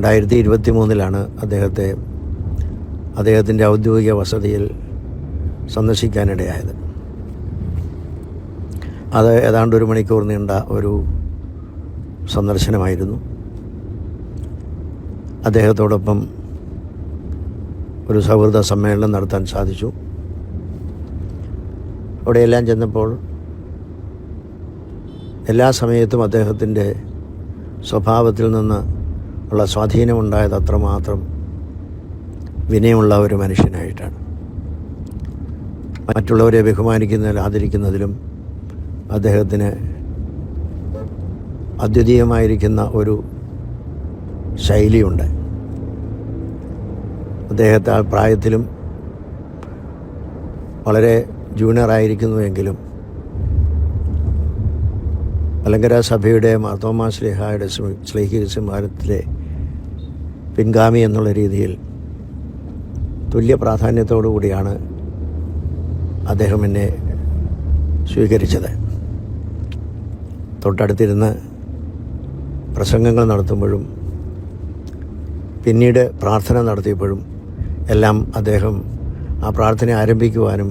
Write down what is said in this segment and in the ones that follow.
രണ്ടായിരത്തി ഇരുപത്തി മൂന്നിലാണ് അദ്ദേഹത്തെ അദ്ദേഹത്തിന്റെ ഔദ്യോഗിക വസതിയിൽ സന്ദർശിക്കാനിടയായത്. അത് ഏതാണ്ട് ഒരു മണിക്കൂർ നീണ്ട ഒരു സന്ദർശനമായിരുന്നു. അദ്ദേഹത്തോടൊപ്പം ഒരു സൗഹൃദ സമ്മേളനം നടത്താൻ സാധിച്ചു. അവിടെയെല്ലാം ചെന്നപ്പോൾ എല്ലാ സമയത്തും അദ്ദേഹത്തിന്റെ സ്വഭാവത്തിൽ നിന്ന് ഉള്ള സ്വാധീനമുണ്ടായത് അത്രമാത്രം വിനയമുള്ള ഒരു മനുഷ്യനായിട്ടാണ്. മറ്റുള്ളവരെ ബഹുമാനിക്കുന്നതിൽ ആദരിക്കുന്നതിലും അദ്ദേഹത്തിന് അദ്വിതീയമായിരിക്കുന്ന ഒരു ശൈലിയുണ്ട്. അദ്ദേഹത്തെ പ്രായത്തിലും വളരെ ജൂനിയറായിരിക്കുന്നുവെങ്കിലും അലങ്കര സഭയുടെ മാർത്തോമാ ശ്ലേഹായുടെ ശ്ലേഹിക സംഹാരത്തിലെ പിൻഗാമി എന്നുള്ള രീതിയിൽ തുല്യ പ്രാധാന്യത്തോടു കൂടിയാണ് അദ്ദേഹം എന്നെ സ്വീകരിച്ചത്. തൊട്ടടുത്തിരുന്ന് പ്രസംഗങ്ങൾ നടത്തുമ്പോഴും പിന്നീട് പ്രാർത്ഥന നടത്തിയപ്പോഴും എല്ലാം അദ്ദേഹം ആ പ്രാർത്ഥന ആരംഭിക്കുവാനും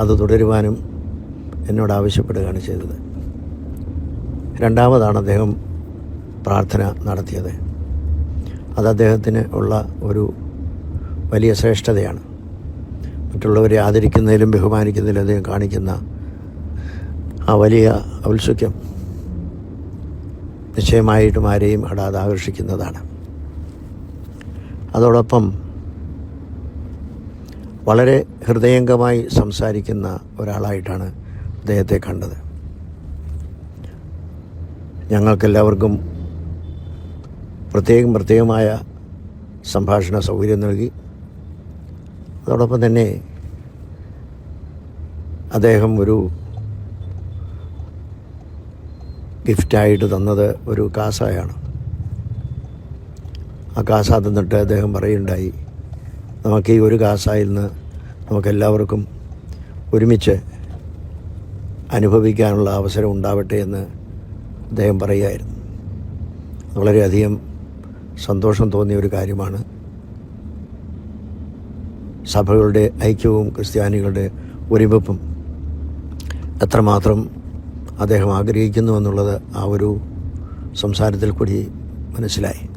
അത് തുടരുവാനും എന്നോട് ആവശ്യപ്പെടുകയാണ് ചെയ്തത്. രണ്ടാമതാണ് അദ്ദേഹം പ്രാർത്ഥന നടത്തിയത്. അത് അദ്ദേഹത്തിന് ഉള്ള ഒരു വലിയ ശ്രേഷ്ഠതയാണ്. മറ്റുള്ളവരെ ആദരിക്കുന്നതിലും ബഹുമാനിക്കുന്നതിലും അദ്ദേഹം കാണിക്കുന്ന ആ വലിയ ഔത്സുക്യം നിശ്ചയമായിട്ടും ആരെയും അടാതെ ആകർഷിക്കുന്നതാണ്. അതോടൊപ്പം വളരെ ഹൃദയംഗമായി സംസാരിക്കുന്ന ഒരാളായിട്ടാണ് അദ്ദേഹത്തെ കണ്ടത്. ഞങ്ങൾക്കെല്ലാവർക്കും പ്രത്യേകം പ്രത്യേകമായ സംഭാഷണ സൗകര്യം നൽകി. അതോടൊപ്പം തന്നെ അദ്ദേഹം ഒരു ഗിഫ്റ്റായിട്ട് തന്നത് ഒരു കാസായാണ്. ആ കാസ തന്നിട്ട് അദ്ദേഹം പറയുണ്ടായി നമുക്ക് ഈ ഒരു കാസായിൽ നിന്ന് നമുക്കെല്ലാവർക്കും ഒരുമിച്ച് അനുഭവിക്കാനുള്ള അവസരം ഉണ്ടാവട്ടെ എന്ന് അദ്ദേഹം പറയുമായിരുന്നു വളരെയധികം സന്തോഷം തോന്നിയ ഒരു കാര്യമാണ്. സഭകളുടെ ഐക്യവും ക്രിസ്ത്യാനികളുടെ ഒരുമിപ്പും എത്രമാത്രം അദ്ദേഹം ആഗ്രഹിക്കുന്നു എന്നുള്ളത് ആ ഒരു സംസാരത്തിൽ കൂടി മനസ്സിലായി.